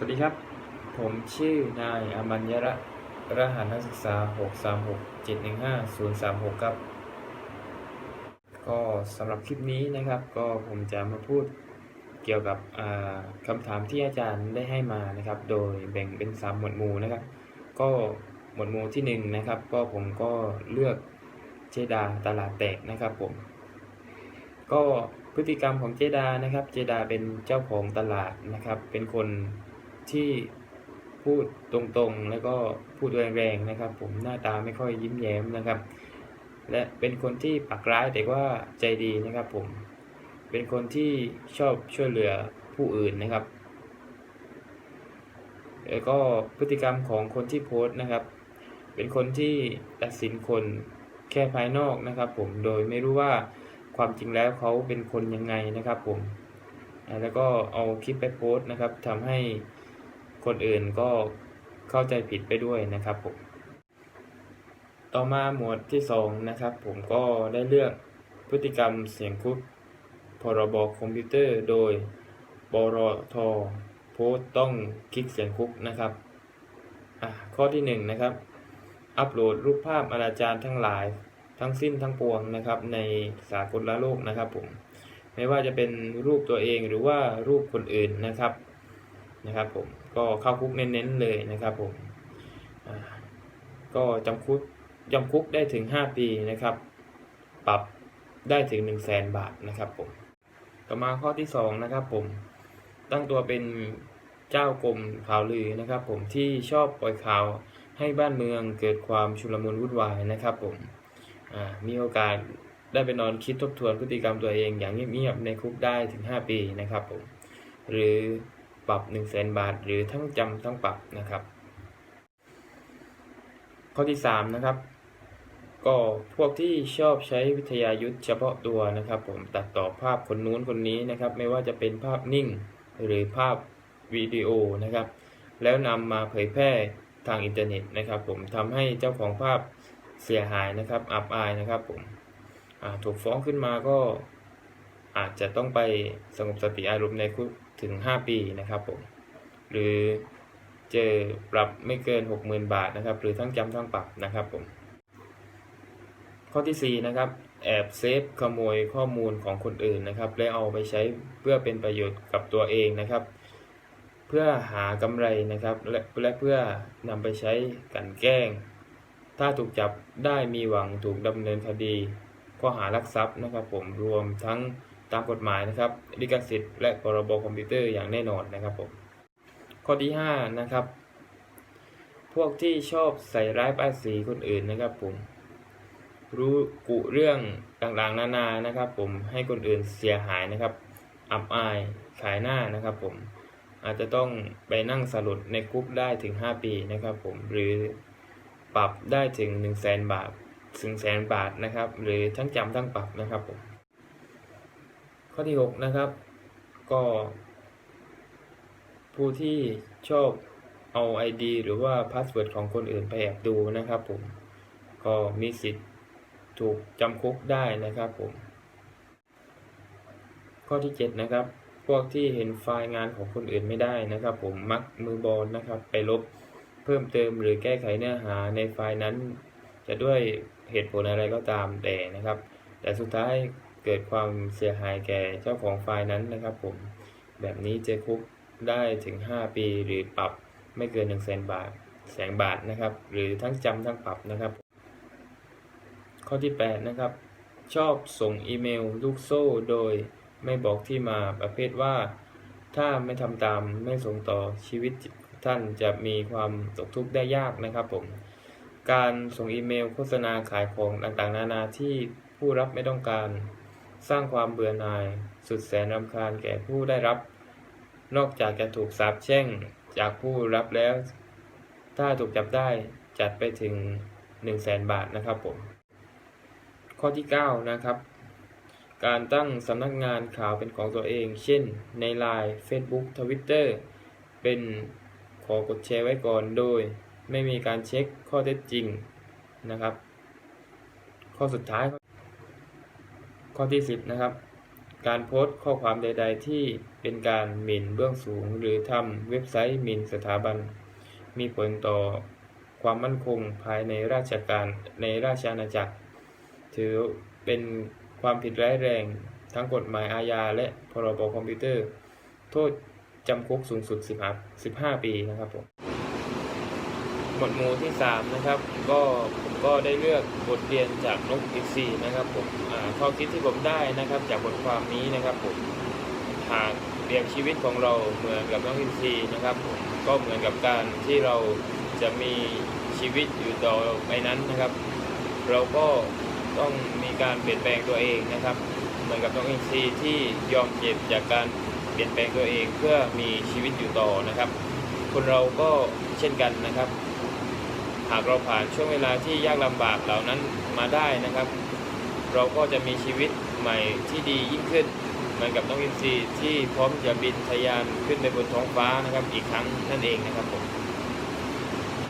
สวัสดีครับ ผมชื่อนายอามัญยระรหัสนักศึกษา 636 715 036 ครับ ก็สำหรับคลิปนี้นะครับ ก็ผมจะมาพูดเกี่ยวกับคำถามที่อาจารย์ได้ให้มานะครับ โดยแบ่งเป็น 3 หมวดหมู่นะครับ ก็หมวดหมู่ที่ 1 นะครับ ก็ผมก็เลือกเจดาตลาดแตกนะครับผม ก็พฤติกรรมของเจดานะครับ เจดาเป็นเจ้าของตลาดนะครับ เป็นคน ที่พูดตรงๆ แล้วก็พูดแรงๆนะครับ ผมหน้าตาไม่ค่อยยิ้มแย้มนะครับ และเป็นคนที่ปากร้ายแต่ว่าใจดีนะครับ ผมเป็นคนที่ชอบช่วยเหลือผู้อื่นนะครับแล้วก็พฤติกรรมของคนที่โพสต์นะครับ เป็นคนที่ตัดสินคนแค่ภายนอกนะครับ ผมโดยไม่รู้ว่าความจริงแล้วเขาเป็นคนยังไงนะครับ ผมแล้วก็เอาคลิปไปโพสต์นะครับทำให้ คนอื่นก็เข้าใจผิดไปด้วยนะครับผม ต่อมาหมวดที่สองนะครับผมก็ได้เลือกพฤติกรรมเสียงคุกพรบคอมพิวเตอร์โดยบรทโพสต้องคลิกเสียงคุกนะครับข้อที่หนึ่งนะครับ อัปโหลดรูปภาพอาจารย์ทั้งหลายทั้งสิ้นทั้งปวงนะครับในสากลละโลกนะครับผม ไม่ว่าจะเป็นรูปตัวเองหรือว่ารูปคนอื่นนะครับ นะครับผมก็เข้าคุกเน้นๆเลยนะครับผมก็จำคุกจำคุกได้ถึง 5 ปีนะครับ ปรับได้ถึง 1 0 0 0 0แสนบาทนะครับผมต่อมาข้อที่2นะครับผมตั้งตัวเป็นเจ้ากรมข่าวลือนะครับ ผมที่ชอบปล่อยข่าวให้บ้านเมืองเกิดความชุลมุนวุ่นวายนะครับ ผมมีโอกาสได้ไปนอนคิดทบทวนพฤติกรรมตัวเองอย่างเงียบๆในคุกได้ถึง 5 ปีนะครับผมหรือ ปรับ1 0 0 0 0แสนบาท หรือทั้งจำทั้งปรับนะครับ ข้อที่3นะครับก็พวกที่ชอบใช้วิทยายุทธเฉพาะตัวนะครับ ผมตัดต่อภาพคนนู้นคนนี้นะครับ ไม่ว่าจะเป็นภาพนิ่งหรือภาพวิดีโอนะครับ แล้วนำมาเผยแพร่ทางอินเทอร์เน็ตนะครับ ผมทำให้เจ้าของภาพเสียหายนะครับ อับอายนะครับผมถูกฟ้องขึ้นมาก็อาจจะต้องไปสงบสติอารมณ์ในคุก ถึง 5 ปีนะครับผมหรือเจอปรับไม่เกิน 60,000 บาทนะครับ หรือทั้งจำทั้งปรับนะครับผมข้อที่ 4 นะครับ แอบเซฟขโมยข้อมูลของคนอื่นนะครับ และเอาไปใช้เพื่อเป็นประโยชน์กับตัวเองนะครับ เพื่อหากำไรนะครับ และและเพื่อนำไปใช้กันแกล้ง ถ้าถูกจับได้มีหวังถูกดำเนินคดี ข้อหารักทรัพย์นะครับ ผมรวมทั้ง ตามกฎหมายนะครับ ลิขสิทธิ์และพรบคอมพิวเตอร์อย่างแน่นอนนะครับผมข้อที่5นะครับ พวกที่ชอบใส่ร้ายป้ายสีคนอื่นนะครับผมรู้กุเรื่องต่างๆ นานานะครับ ผมให้คนอื่นเสียหายนะครับ อับอายขายหน้านะครับ ผมอาจจะต้องไปนั่งสลุดในคุกได้ถึง 5 ปีนะครับ ผมหรือปรับได้ถึง 1 0 0 0 0แสนบาทถึงแสนบาทนะครับ หรือทั้งจำทั้งปรับนะครับผม ข้อที่ 6 นะครับ ก็ ผู้ที่ชอบเอา ID หรือว่าพาสเวิร์ดของคนอื่นไปแอบดูนะครับผม ก็มีสิทธิ์ถูกจำคุกได้นะครับผม ข้อที่ 7 นะครับ พวกที่เห็นไฟล์งานของคนอื่นไม่ได้นะครับ ผมมักมือบอลนะครับไปลบเพิ่มเติมหรือแก้ไขเนื้อหาในไฟล์นั้น จะด้วยเหตุผลอะไรก็ตามแต่นะครับ แต่สุดท้าย เกิดความเสียหายแก่เจ้าของไฟล์นั้นนะครับผม แบบนี้จอคุกได้ถึง 5 ปีหรือปรับไม่เกิน1 0 0 0 0แสนบาทแสนบาทนะครับ หรือทั้งจำทั้งปรับนะครับ ข้อที่ 8 นะครับ ชอบส่งอีเมลลูกโซ่โดยไม่บอกที่มาประเภทว่า ถ้าไม่ทำตามไม่ส่งต่อชีวิตท่านจะมีความตกทุกข์ได้ยากนะครับผม การส่งอีเมลโฆษณาขายของต่างๆ นานาที่ผู้รับไม่ต้องการ สร้างความเบื่อหน่าย สุดแสนรำคาญแก่ผู้ได้รับ นอกจากจะถูกสาปแช่งจากผู้รับแล้ว ถ้าถูกจับได้จัดไปถึง 1 0 0 0 0แสนบาทนะครับผม ข้อที่ 9 นะครับ การตั้งสำนักงานข่าวเป็นของตัวเอง เช่น ใน Line Facebook Twitter เป็นขอกดแชร์ไว้ก่อนโดย ไม่มีการเช็คข้อเท็จจริงนะครับ ข้อสุดท้าย ข้อที่ 10 นะครับ การโพสต์ข้อความใด ๆ ที่เป็นการหมิ่นเบื้องสูง หรือทำเว็บไซต์หมิ่นสถาบัน มีผลต่อความมั่นคงภายในราชการในราชอาณาจักร ถือเป็นความผิดร้ายแรง ทั้งกฎหมายอาญาและพรบคอมพิวเตอร์ โทษจำคุกสูงสุด 15 15 ปีนะครับผมหมวดหมู่ที่ 3 นะครับ ก็ผ ก็ได้เลือกบทเรียนจากนกอินทรีนะครับผมข้อคิดที่ผมได้นะครับจากบทความนี้นะครับผมหากเรียบชีวิตของเราเหมือนกับนกอินทรีนะครับผมก็เหมือนกับการที่เราจะมีชีวิตอยู่ต่อไปนั้นนะครับ เราก็ต้องมีการเปลี่ยนแปลงตัวเองนะครับ เหมือนกับนกอินทรีที่ยอมเจ็บจากการเปลี่ยนแปลงตัวเองเพื่อมีชีวิตอยู่ต่อนะครับ คนเราก็เช่นกันนะครับ หากเราผ่านช่วงเวลาที่ยากลำบากเหล่านั้นมาได้นะครับ เราก็จะมีชีวิตใหม่ที่ดียิ่งขึ้นเหมือนกับน้องอินทรีที่พร้อมจะบินทะยานขึ้นไปบนท้องฟ้านะครับอีกครั้งนั่นเองนะครับผม